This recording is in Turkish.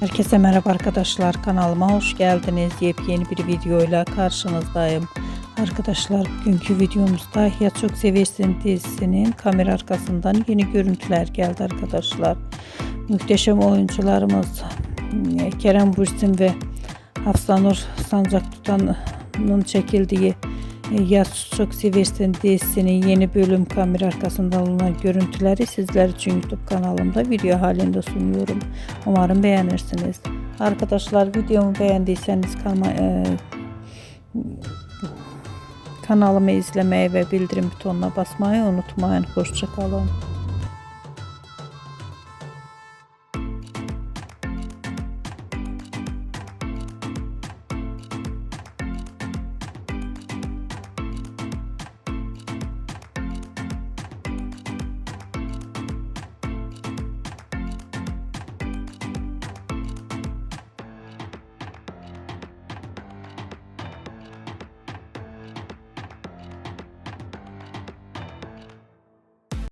Herkese merhaba arkadaşlar kanalıma hoş geldiniz. Yepyeni bir videoyla karşınızdayım. Arkadaşlar bugünkü videomuzda Ya Çok Seversin dizisinin kamera arkasından yeni görüntüler geldi arkadaşlar. Muhteşem oyuncularımız e, Kerem Bürsin ve Hafsanur Sancak Tutan'ın çekildiği e, Ya Çok Seversin dizisinin yeni bölüm kamera arkasından alınan görüntüleri sizler için YouTube kanalımda video halinde sunuyorum. Umarım beğenirsiniz. Arkadaşlar videomu beğendiyseniz e, kanalımı izlemeyi ve bildirim butonuna basmayı unutmayın. Hoşçakalın.